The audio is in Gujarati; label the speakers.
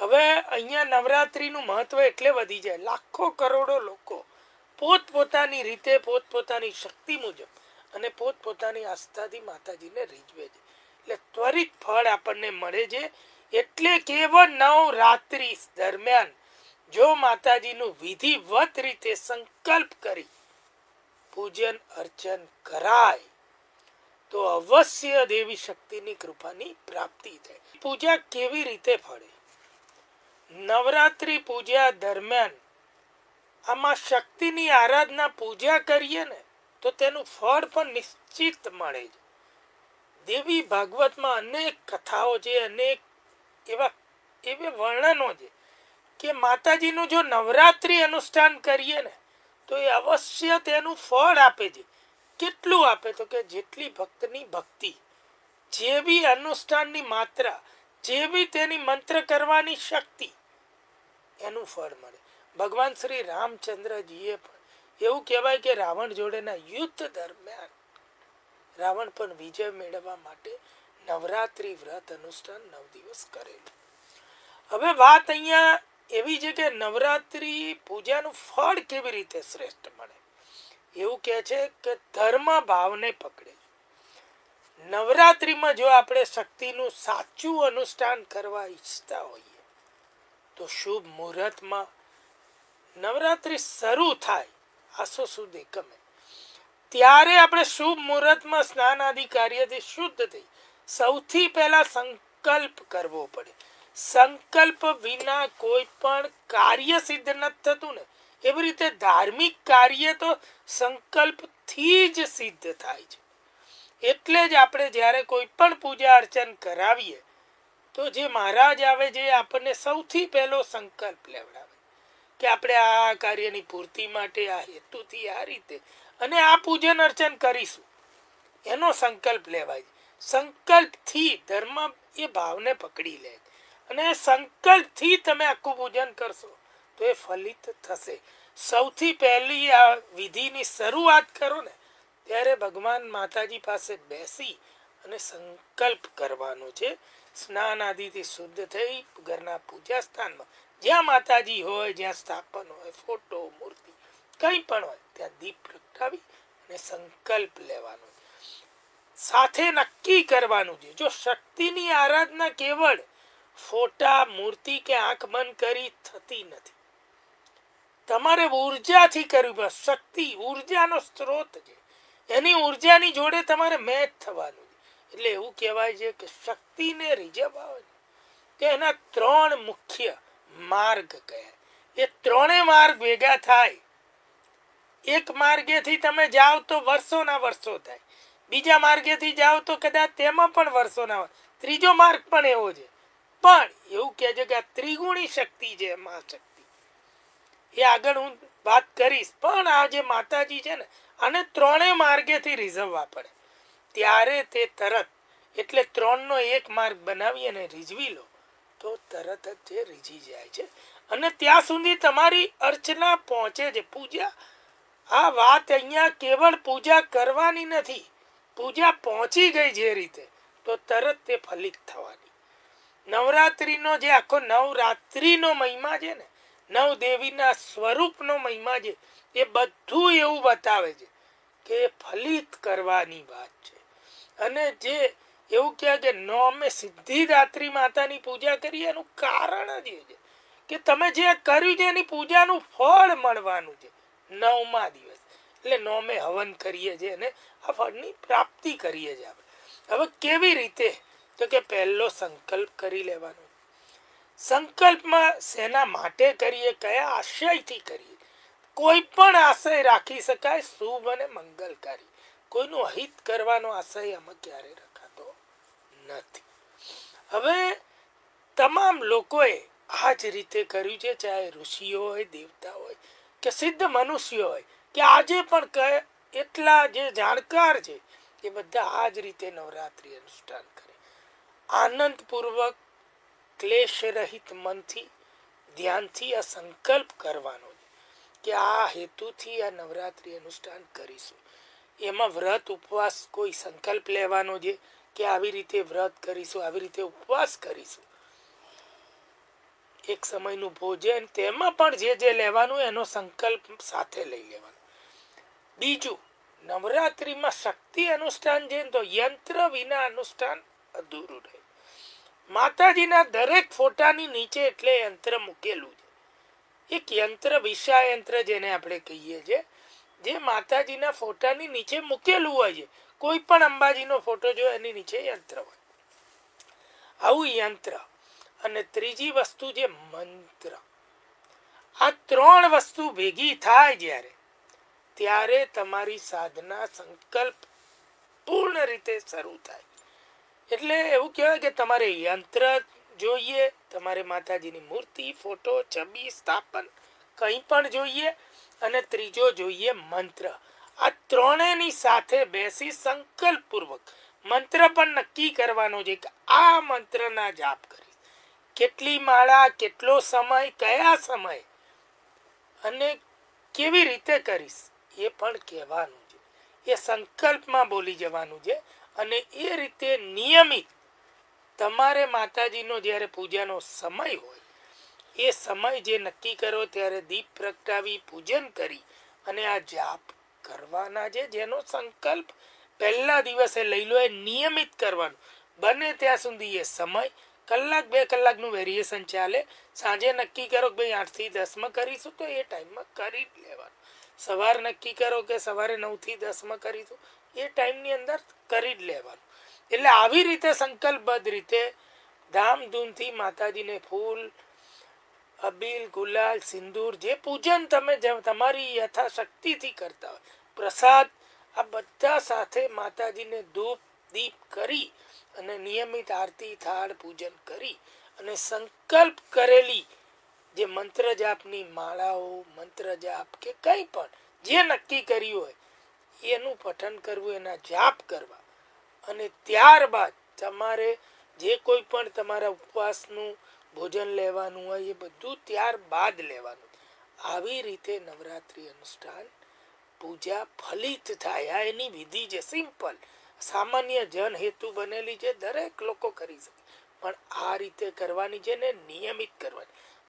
Speaker 1: હવે અહીંયા નવરાત્રિનું મહત્વ એટલે વધી જાય. લાખો કરોડો લોકો પોતપોતાની રીતે, પોતપોતાની શક્તિ મુજબ અને પોતપોતાની આસ્થાથી માતાજીને રીઝવે છે. એટલે ત્વરિત ફળ આપણને મળે છે. એટલે કેવળ નવરાત્રિ દરમિયાન જો માતાજીનું વિધિવત રીતે સંકલ્પ કરી પૂજન અર્ચન કરાય, તો અવશ્ય દેવી શક્તિની કૃપાની પ્રાપ્તિ થાય. પૂજા કેવી રીતે ફળે? નવરાત્રિ પૂજા દરમિયાન આમાં શક્તિની આરાધના પૂજા કરીએ ને, તો તેનું ફળ પણ નિશ્ચિત મળે છે. દેવી ભાગવતમાં અનેક કથાઓ છે, અનેક એવા એવા વર્ણનો છે કે માતાજીનું જો નવરાત્રિ અનુષ્ઠાન કરીએ ને, તો એ અવશ્ય તેનું ફળ આપે છે. કેટલું આપે? તો કે જેટલી ભક્તની ભક્તિ જેવી અનુષ્ઠાનની માત્રા જેવી તેની મંત્ર કરવાની શક્તિ એનું ફળ મળે. ભગવાન શ્રી રામચંદ્રજીએ પણ એવું કહેવાય કે રાવણ જોડેના યુદ્ધ દરમિયાન રાવણ પણ વિજય મેળવવા માટે નવરાત્રિ વ્રત અનુષ્ઠાન નવ દિવસ કરેલું હવે વાત અહીંયા એવી છે કે નવરાત્રિ પૂજાનું ફળ કેવી રીતે શ્રેષ્ઠ મળે? એવું કહે છે કે ધર્મ ભાવને પકડે. નવરાત્રિમાં જો આપણે શક્તિનું સાચું અનુષ્ઠાન કરવા ઈચ્છતા હોઈએ તો શુભ મુહૂર્તમાં નવરાત્રિ શરૂ થાય, આસો સુધી ગમે. ત્યારે આપણે શુભ મુહૂર્તમાં સ્નાન આદિ કાર્યથી શુદ્ધ થઈ સૌથી પહેલા સંકલ્પ કરવો પડે. સંકલ્પ વિના કોઈ પણ કાર્ય સિદ્ધ નથી થતું ને, એવી રીતે ધાર્મિક કાર્ય તો સંકલ્પથી જ સિદ્ધ થાય છે. એટલે જ આપણે જ્યારે કોઈ પણ પૂજા અર્ચન કરાવીએ તો જે મહારાજ આવે જે આપણને સૌથી પહેલો સંકલ્પ લેવડાવે કે આપણે આ કાર્યની પૂર્તિ માટે, આ હેતુથી, આ રીતે અને આ પૂજન અર્ચન કરીશું. એનો સંકલ્પ લેવાય. સંકલ્પથી ધર્મ એ ભાવને પકડી લે. અને સંકલ્પથી તમે આખું પૂજન કરશો, તો એ ફલિત થશે. સૌથી પહેલી આ વિધિની શરૂઆત કરો ને, ત્યારે ભગવાન માતાજી પાસે બેસી અને સંકલ્પ કરવાનો છે. સ્નાન આદિથી શુદ્ધ થઈ ઘરના પૂજા સ્થાનમાં. જ્યાં માતાજી હોય, જ્યાં સ્થાપન હોય, ફોટો, મૂર્તિ, કંઈ પણ હોય, ત્યાં દીપ પ્રગટાવી અને સંકલ્પ લેવાનો સાથે નક્કી કરવાનું છે. જો શક્તિની આરાધના કેવળ ફોટા, મૂર્તિ કે આંખ બંધ કરી થતી નથી. તમારે ઉર્જાથી કરવી પડે. શક્તિ ઉર્જાનો સ્ત્રોત છે. એની ઉર્જાની જોડે તમારે મેચ થવાનું એટલે એવું કહેવાય છે કે શક્તિને રિઝર્વ આવે તો એના ત્રણ મુખ્ય માર્ગ કયા એ ત્રણેય માર્ગ ભેગા થાય. એક માર્ગેથી તમે જાઓ તો વર્ષોના વર્ષો થાય. બીજા માર્ગેથી જાઓ તો કદાચ તેમાં પણ વર્ષોના હોય. ત્રીજો માર્ગ પણ એવો છે. પણ એવું કહે છે કે આ ત્રિગુણી શક્તિ છે મહાશક્તિ. એ આગળ હું વાત કરીશ. પણ આ જે માતાજી છે ને, આને ત્રણેય માર્ગેથી રિઝર્વ પડે ત્યારે તે તરત, એટલે ત્રણનો એક માર્ગ બનાવી અને રીઝવી લો, તો તરત જ તે રીઝી જાય છે. અને ત્યાં સુધી તમારી અર્ચના પહોંચે છે. પૂજા, આ વાત અહીંયા કેવળ પૂજા કરવાની નથી, પૂજા પહોંચી ગઈ જે રીતે, તો તરત તે ફલિત થવાની. નવરાત્રિનો જે આખો નવરાત્રિનો મહિમા છે ને નવ દેવીના સ્વરૂપનો મહિમા છે, એ બધું એવું બતાવે છે કે ફલિત કરવાની વાત છે. અને જે એવું કહે કે નોમે સિદ્ધિદાત્રી માતાની પૂજા કરી એનું કારણ જ એ છે કે તમે જે કર્યું છે એની પૂજાનું ફળ મળવાનું છે, નવમા દિવસ. એટલે નોમે હવન કરીએ છીએ અને આ ફળની પ્રાપ્તિ કરીએ છીએ આપણે. હવે કેવી રીતે? તો કે પહેલો સંકલ્પ કરી લેવાનો. સંકલ્પમાં શેના માટે કરીએ, કયા આશયથી કરીએ? કોઈ પણ આશય રાખી શકાય, શુભ અને મંગલકારી. કોઈનું હિત કરવાનો આશય આમાં ક્યારે રખાતો નથી. હવે તમામ લોકોએ આ જ રીતે કર્યું છે, ચાહે ઋષિઓ હોય, દેવતા હોય, કે સિદ્ધ મનુષ્યો હોય, કે આજે પણ એટલા જે જાણકાર છે, એ બધા આ જ રીતે નવરાત્રિ અનુષ્ઠાન કરે. આનંદપૂર્વક ક્લેશ રહિત મનથી, ધ્યાનથી આ સંકલ્પ કરવાનો કે આ હેતુથી આ નવરાત્રિ અનુષ્ઠાન કરીશું. એમાં વ્રત ઉપવાસ કોઈ સંકલ્પ લેવાનો છે કે આવી રીતે વ્રત કરીશું, આવી રીતે ઉપવાસ કરીશું? એક સમયનું ભોજન તેમાં પણ જે જે લેવાનું એનો સંકલ્પ સાથે લઈ લેવાનો. બીજું, નવરાત્રિમાં શક્તિ અનુષ્ઠાન છે તો યંત્ર વિના અનુષ્ઠાન અધૂરું રહે. માતાજીના દરેક ફોટાની નીચે એટલે યંત્ર મૂકેલું છે. એક યંત્ર વિશા યંત્ર જેને આપણે કહીએ છીએ જે માતાજીના ફોટાની નીચે મૂકેલું હોય છે, કોઈ પણ અંબાજીનો ફોટો જો એની નીચે યંત્ર હોય. આવું યંત્ર અને ત્રીજી વસ્તુ છે મંત્ર. આ ત્રણ વસ્તુ ભેગી થાય જ્યારે, ત્યારે તમારી સાધના સંકલ્પ પૂર્ણ રીતે શરૂ થાય. એટલે એવું કહેવાય કે તમારે યંત્ર જોઈએ, તમારે માતાજીની મૂર્તિ, ફોટો, છબી, સ્થાપન કંઈ પણ જોઈએ અને ત્રીજો જોઈએ મંત્ર. આ ત્રણેયની સાથે બેસી સંકલ્પપૂર્વક મંત્ર પણ નક્કી કરવાનો છે કે આ મંત્રના જાપ કરીશ કેટલી માળા, કેટલો સમય, કયા સમય અને કેવી રીતે કરીશ એ પણ કહેવાનું છે. એ સંકલ્પમાં બોલી જવાનું છે અને એ રીતે નિયમિત તમારે માતાજીનો જ્યારે પૂજાનો સમય હોય એ સમય જે નક્કી કરો ત્યારે દીપ પ્રગટાવી પૂજન કરી અને આ જાપ કરવાના છે, જેનો સંકલ્પ પહેલા દિવસે લઈ લો, એ નિયમિત કરવાનું. બને ત્યાં સુધી એ સમય કલાક, બે કલાકનું વેરિએશન ચાલે. સાંજે નક્કી કરો કે ભાઈ આઠથી દસમાં કરીશું તો એ ટાઈમમાં કરી જ લેવાનું. સવાર નક્કી કરો કે સવારે નવથી દસમાં કરીશું, એ ટાઈમની અંદર કરી જ લેવાનું. એટલે આવી રીતે સંકલ્પબદ્ધ રીતે ધામધૂમથી માતાજીને ફૂલ અબીલ, ગુલાલ, સિંદૂર જે પૂજન તમે તમારી યથાશક્તિથી કરતા હોય. પ્રસાદ આ બધા સાથે માતાજીને ધૂપ, દીપ કરી અને નિયમિત આરતી, થાળ પૂજન કરી અને સંકલ્પ કરેલી જે મંત્ર જાપની માળાઓ, મંત્ર જાપ કે કંઈ પણ જે નક્કી કર્યું હોય, એનું પઠન કરવું, એના જાપ કરવા. અને ત્યારબાદ તમારે જે કોઈ પણ તમારા ઉપવાસનું ભોજન લેવાનું હોય એ બધું ત્યારબાદ લેવાનું. આવી રીતે નવરાત્રિ અનુષ્ઠાન પૂજા ફલિત થાય. આ એની વિધિ છે સિમ્પલ. સામાન્ય જન હેતુ બનેલી છે, દરેક લોકો કરી શકે. પણ આ રીતે કરવાની છે ને નિયમિત કરવાની.